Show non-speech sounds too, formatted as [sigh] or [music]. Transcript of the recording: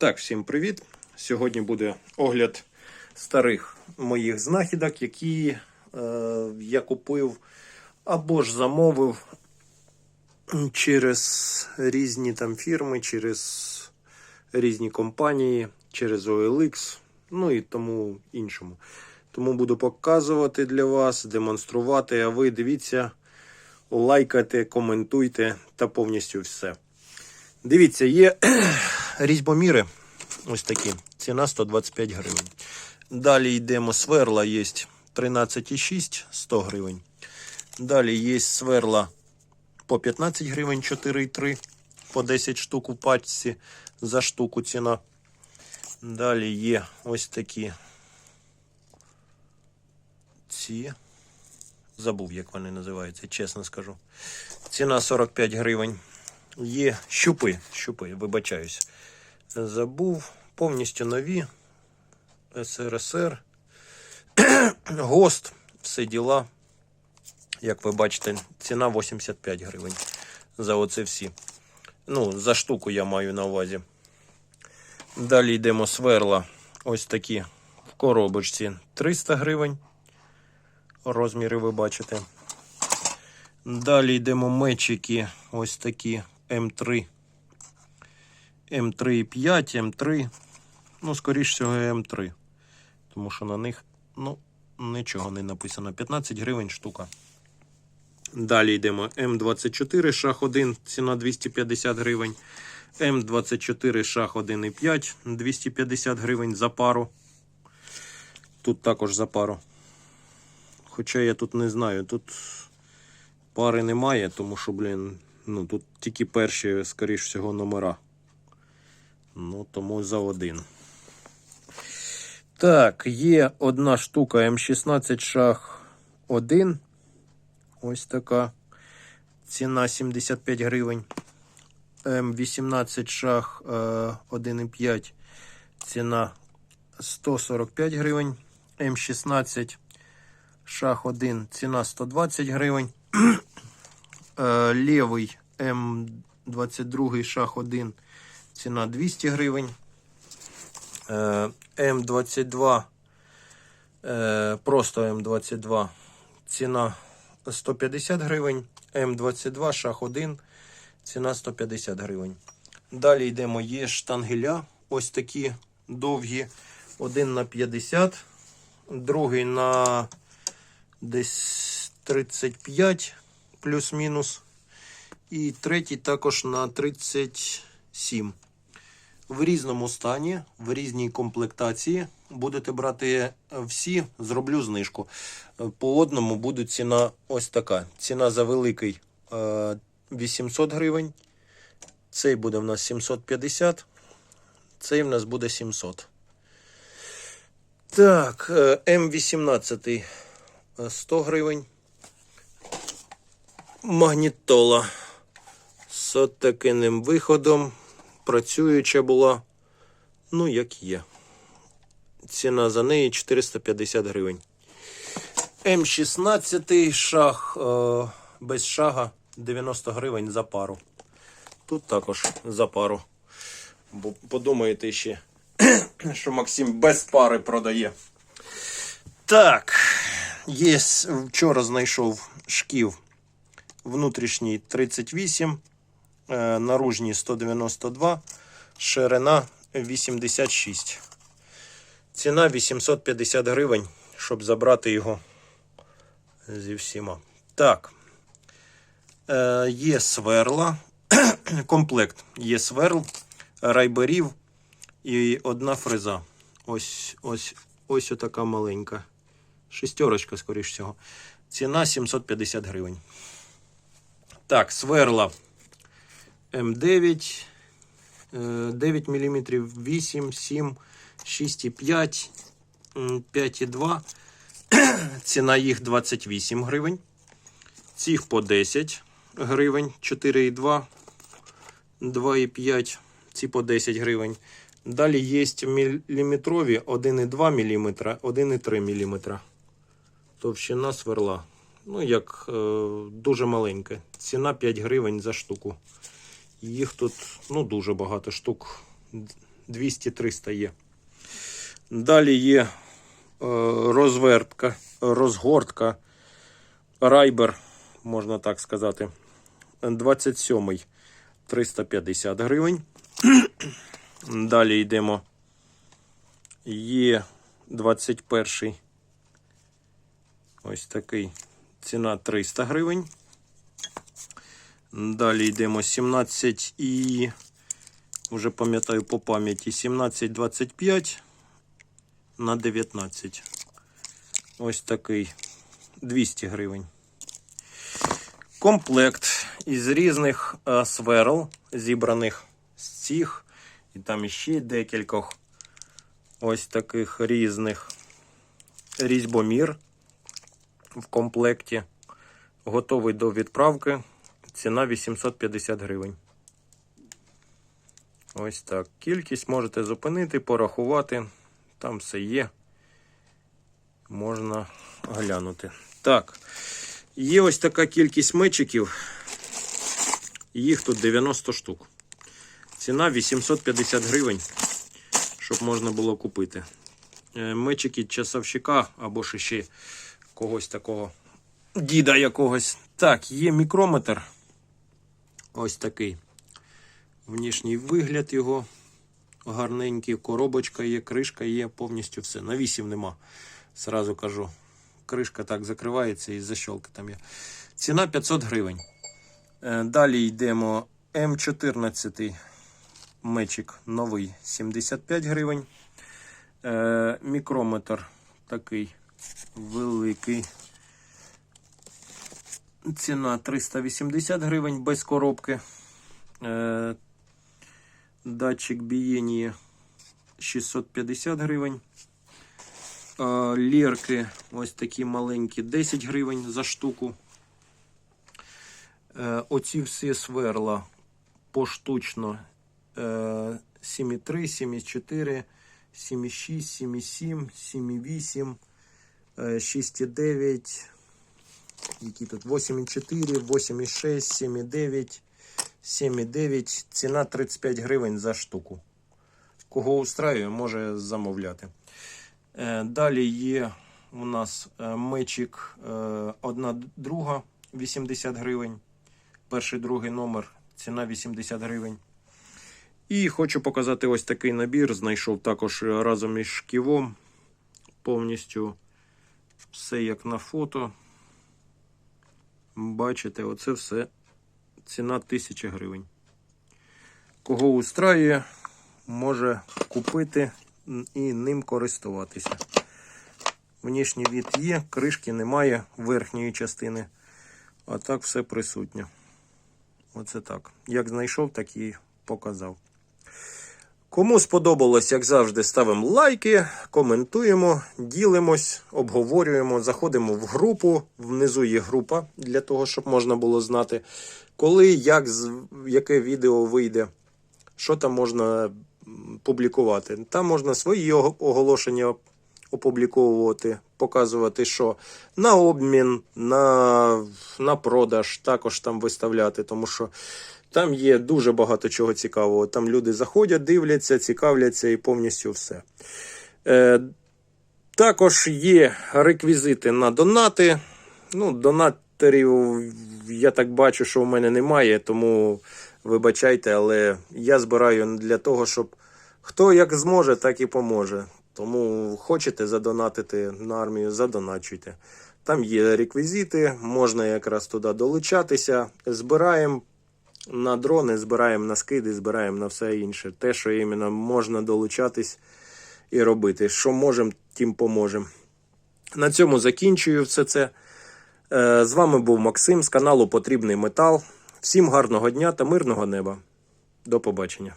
Так, всім привіт! Сьогодні буде огляд старих моїх знахідок, які е, я купив або ж замовив через різні там фірми, через різні компанії, через OLX, ну і тому іншому. Тому буду показувати для вас, демонструвати, а ви дивіться, лайкайте, коментуйте та повністю все. Дивіться, є різьбоміри. Ось такі. Ціна 125 гривень. Далі йдемо сверла, є 13,6 100 гривень. Далі є сверла по 15 гривень 4,3, по 10 штук у пачці за штуку ціна. Далі є ось такі ці. Забув, як вони називаються, чесно скажу. Ціна 45 гривень. Є щупи, щупи, вибачаюсь. Забув. Повністю нові. СРСР. [clears throat] ГОСТ, все діла. Як ви бачите, ціна 85 гривень. За оце всі. Ну, за штуку я маю на увазі. Далі йдемо сверла. Ось такі в коробочці 300 гривень. Розміри ви бачите. Далі йдемо мечики. Ось такі М3. М3,5, М3. Ну, скоріш всього, М3. Тому що на них, ну, нічого не написано. 15 гривень штука. Далі йдемо М24 шах 1, ціна 250 гривень. М24 шах 1,5, 250 гривень за пару. Тут також за пару. Хоча я тут не знаю, тут пари немає, тому що, блін, ну тут тільки перші, скоріш всього, номера. Ну, тому за один. Так, є одна штука М16 шах 1. Ось така. Ціна 75 гривень. М18 шах е, 1,5. Ціна 145 гривень. М16 шах 1. Ціна 120 гривень. Е, Лівий М22 шах 1. Ціна 200 гривень. Е, М22. е, Просто М22. Ціна 150 гривень. М22 шах 1. Ціна 150 гривень. Далі йдемо. Є штангеля. Ось такі довгі. Один на 50, другий на десь 35 плюс-мінус. І третій також на 37. В різному стані, в різній комплектації. Будете брати всі, зроблю знижку. По одному буде ціна ось така. Ціна за великий е, 800 гривень. Цей буде в нас 750. Цей в нас буде 700. Так, е, М18 е, 100 гривень. Магнітола з отаким виходом. Працююча була. Ну, як є. Ціна за неї 450 гривень. М16 шаг е, без шага 90 гривень за пару. Тут також за пару. Бо подумаєте ще, [clears throat] що Максим без пари продає. Так, є, вчора знайшов шків внутрішній 38, е, наружній 192, ширина 86. Ціна 850 гривень, щоб забрати його зі всіма. Так. Е, є сверла. [clears throat] Комплект. Є сверл, райберів і одна фреза. Ось ось ось отака маленька. Шестерочка, скоріш всього. Ціна 750 гривень. Так, сверла М9, е, 9 мм, 8, 7, 6,5, м, 5,2. [clears throat] Ціна їх 28 гривень. Цих по 10 гривень, 4,2, 2,5, ці по 10 гривень. Далі є міліметрові 1,2 мм, 1,3 мм. Товщина сверла. Ну, як е, дуже маленьке. Ціна 5 гривень за штуку. Їх тут ну, дуже багато штук. 200-300 є. Далі є е, розвертка, розгортка, райбер, можна так сказати. 27-й 350 гривень. [clears throat] Далі йдемо. Є 21 ось такий. Ціна 300 гривень. Далі йдемо 17 і вже пам'ятаю по пам'яті 17,25 на 19. Ось такий 200 гривень. Комплект із різних е, сверл, зібраних з цих, і там іще декількох ось таких різних різьбомір в комплекті. Готовий до відправки. Ціна 850 гривень. Ось так. Кількість можете зупинити, порахувати. Там все є. Можна глянути. Так. Є ось така кількість мечиків. Їх тут 90 штук. Ціна 850 гривень, щоб можна було купити. Е, Мечики часовщика або ж ще когось такого діда якогось. Так, є мікрометр. Ось такий. Внішній вигляд його. Гарненький, коробочка є, кришка є, повністю все. Навісів нема. Сразу кажу. Кришка так закривається і защолка там є. Ціна 500 гривень. Е, Далі йдемо М14 мечик новий 75 гривень. Е, Мікрометр такий великий. Ціна 380 гривень без коробки. Е, Датчик бієння 650 гривень. Лірки ось такі маленькі 10 гривень за штуку. Е, Оці всі сверла поштучно е, 7,3, 7,4, 7,6, 7,7, 7,8, е, 6,9, які тут 8,4, 8,6, 7,9, 7,9. Ціна 35 гривень за штуку. Кого устраює, може замовляти. Е, Далі є у нас е, мечик е, одна друга 80 гривень. Перший другий номер, ціна 80 гривень. І хочу показати ось такий набір. Знайшов також разом із шківом. Повністю все як на фото. Бачите, оце все ціна 1000 гривень. Кого устраює, може купити і ним користуватися. Внішній від є, кришки немає верхньої частини. А так все присутнє. Оце так. Як знайшов, так і показав. Кому сподобалось, як завжди, ставимо лайки, коментуємо, ділимось, обговорюємо, заходимо в групу. Внизу є група для того, щоб можна було знати, коли, як, яке відео вийде, що там можна публікувати. Там можна свої оголошення опубліковувати, показувати, що на обмін, на, на продаж також там виставляти, тому що там є дуже багато чого цікавого. Там люди заходять, дивляться, цікавляться і повністю все. Е, також є реквізити на донати. Ну, донаторів я так бачу, що в мене немає, тому вибачайте, але я збираю для того, щоб хто як зможе, так і поможе. Тому хочете задонатити на армію, задоначуйте. Там є реквізити, можна якраз туди долучатися. Збираємо на дрони, збираємо на скиди, збираємо на все інше. Те, що іменно можна долучатись і робити. Що можемо, тим поможемо. На цьому закінчую все це. Е, З вами був Максим з каналу Потрібний Метал. Всім гарного дня та мирного неба. До побачення.